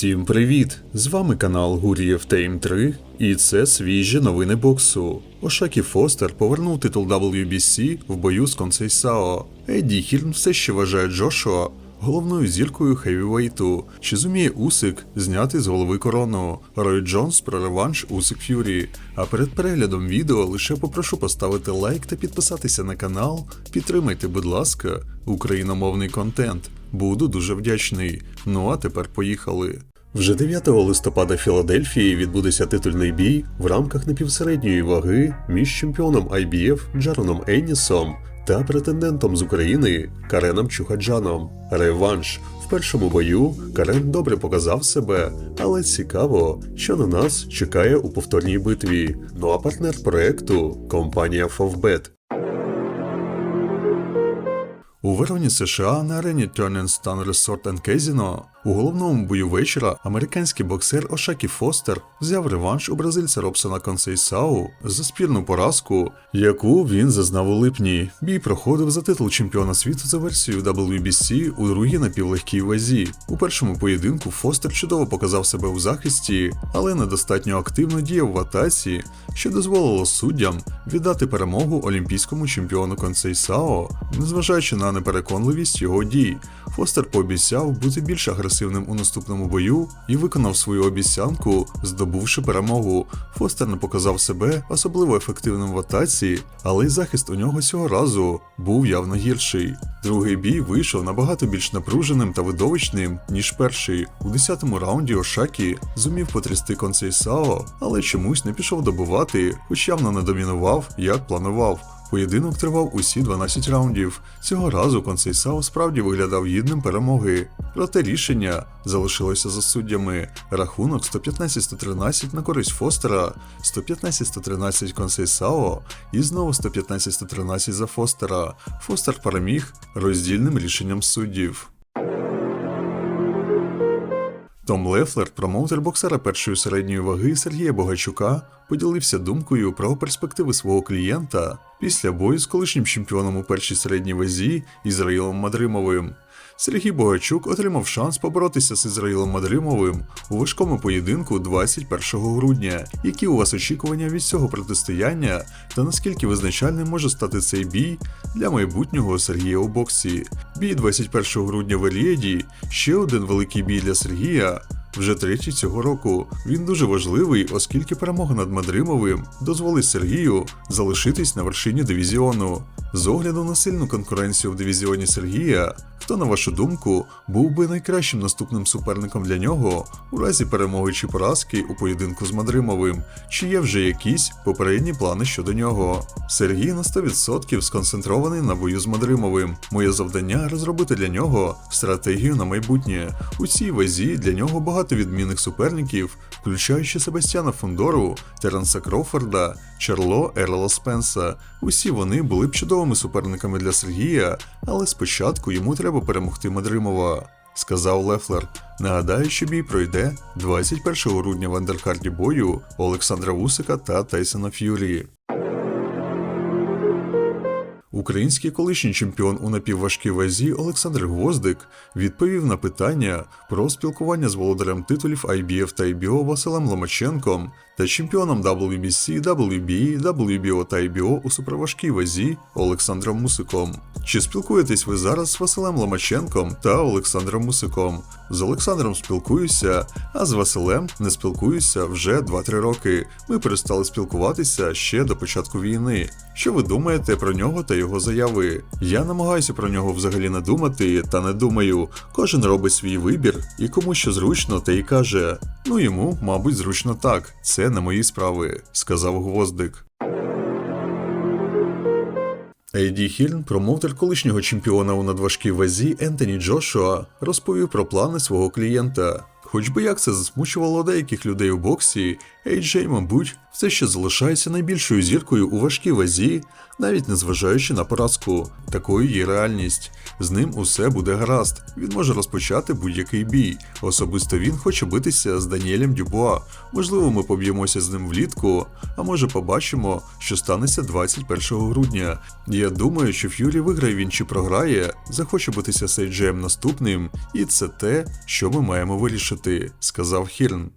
Всім привіт! З вами канал Гурієв Тейм 3, і це свіжі новини боксу. Ошакі Фостер повернув титул WBC в бою з Консейсао. Едді Хірн все ще вважає Джошуа головною зіркою хевівейту. Чи зуміє Усик зняти з голови корону? Рой Джонс про реванш Усик Ф'юрі. А перед переглядом відео лише попрошу поставити лайк та підписатися на канал. Підтримайте, будь ласка, україномовний контент. Буду дуже вдячний. Ну а тепер поїхали. Вже 9 листопада в Філадельфії відбудеться титульний бій в рамках напівсередньої ваги між чемпіоном IBF Джароном Еннісом та претендентом з України Кареном Чухаджаном. Реванш. В першому бою Карен добре показав себе, але цікаво, що на нас чекає у повторній битві. Ну а партнер проекту компанія Favbet. У Вероні США на арені Turn Stan Resort and Casino у головному бою вечора американський боксер Ошакі Фостер взяв реванш у бразильця Робсона Консейсау за спірну поразку, яку він зазнав у липні. Бій проходив за титул чемпіона світу за версією WBC у другій напівлегкій вазі. У першому поєдинку Фостер чудово показав себе у захисті, але недостатньо активно діяв в атаці, що дозволило суддям віддати перемогу олімпійському чемпіону Консейсао, незважаючи на непереконливість його дій. Фостер пообіцяв бути більш агресивним у наступному бою і виконав свою обіцянку, здобувши перемогу. Фостер не показав себе особливо ефективним в атаці, але й захист у нього цього разу був явно гірший. Другий бій вийшов набагато більш напруженим та видовищним, ніж перший. У 10-му раунді Ошакі зумів потрясти Консейсао, але чомусь не пішов добивати, хоч явно не домінував, як планував. Поєдинок тривав усі 12 раундів. Цього разу Консейсао справді виглядав гідним перемоги. Проте рішення залишилося за суддями. Рахунок 115-113 на користь Фостера, 115-113 Консейсао і знову 115-113 за Фостера. Фостер переміг роздільним рішенням суддів. Том Лефлер, промоутер боксера першої середньої ваги Сергія Богачука, поділився думкою про перспективи свого клієнта після бою з колишнім чемпіоном у першій середній вазі Ізраїлом Мадримовим. Сергій Богачук отримав шанс поборотися з Ізраїлом Мадримовим у важкому поєдинку 21 грудня. Які у вас очікування від цього протистояння та наскільки визначальним може стати цей бій для майбутнього Сергія у боксі? Бій 21 грудня в Елієді ще один великий бій для Сергія. Вже третій цього року він дуже важливий, оскільки перемога над Мадримовим дозволить Сергію залишитись на вершині дивізіону. З огляду на сильну конкуренцію в дивізіоні Сергія, хто, на вашу думку, був би найкращим наступним суперником для нього у разі перемоги чи поразки у поєдинку з Мадримовим, чи є вже якісь попередні плани щодо нього? Сергій на 100% сконцентрований на бою з Мадримовим. Моє завдання розробити для нього стратегію на майбутнє. У цій вазі для нього багато відмінних суперників, включаючи Себастьяна Фондору, Теренса Крофорда, Чарло Ерла Спенса. Усі вони були б чудовими суперниками для Сергія, але спочатку йому треба перемогти Мадримова. Сказав Лефлер. Нагадаю, що бій пройде 21 грудня в андеркарді бою Олександра Вусика та Тайсона Ф'юрі. Український колишній чемпіон у напівважкій вазі Олександр Гвоздик відповів на питання про спілкування з володарем титулів IBF та IBO Василем Ломаченком та чемпіоном WBC, WBA, WBO та IBO у суперважкій вазі Олександром Мусиком. Чи спілкуєтесь ви зараз з Василем Ломаченком та Олександром Мусиком? З Олександром спілкуюся, а з Василем не спілкуюся вже 2-3 роки. Ми перестали спілкуватися ще до початку війни. Що ви думаєте про нього та його заяви? Я намагаюся про нього взагалі не думати, та не думаю. Кожен робить свій вибір, і кому що зручно, те й каже. Ну йому, мабуть, зручно так. Це не мої справи, сказав Гвоздик. Ейді Хільн, промоутер колишнього чемпіона у надважкій вазі Ентоні Джошуа, розповів про плани свого клієнта. Хоч би як це засмучувало деяких людей у боксі, Ейджей, мабуть, все ще залишається найбільшою зіркою у важкій вазі, навіть незважаючи на поразку. Такою є реальність. З ним усе буде гаразд. Він може розпочати будь-який бій. Особисто він хоче битися з Даніелем Дюбуа. Можливо, ми поб'ємося з ним влітку, а може побачимо, що станеться 21 грудня. Я думаю, що Ф'юрі виграє він чи програє, захоче битися з Ейджеєм наступним, і це те, що ми маємо вирішити. Продовжити, сказав Хірн.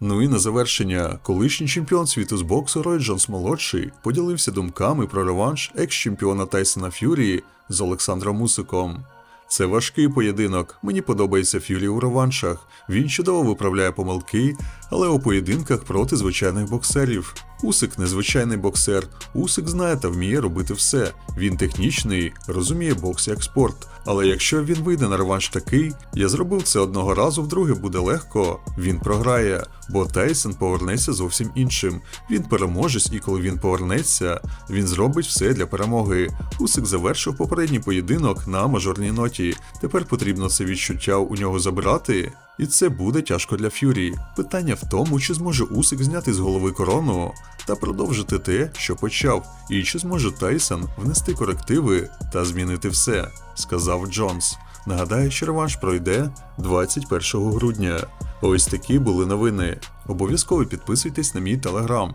Ну і на завершення, колишній чемпіон світу з боксу Рой Джонс молодший поділився думками про реванш екс-чемпіона Тайсона Ф'юрі з Олександром Мусиком. Це важкий поєдинок. Мені подобається Ф'юрі у реваншах. Він чудово виправляє помилки, але у поєдинках проти звичайних боксерів. Усик незвичайний боксер. Усик знає та вміє робити все. Він технічний, розуміє бокс як спорт. Але якщо він вийде на реванш такий, я зробив це одного разу, вдруге буде легко. Він програє, бо Тейсон повернеться зовсім іншим. Він переможець, і коли він повернеться, він зробить все для перемоги. Усик завершив попередній поєдинок на мажорній ноті. Тепер потрібно це відчуття у нього забрати. І це буде тяжко для Ф'юрі. Питання в тому, чи зможе Усик зняти з голови корону та продовжити те, що почав, і чи зможе Тайсон внести корективи та змінити все, сказав Джонс. Нагадаю, що реванш пройде 21 грудня. Ось такі були новини. Обов'язково підписуйтесь на мій телеграм.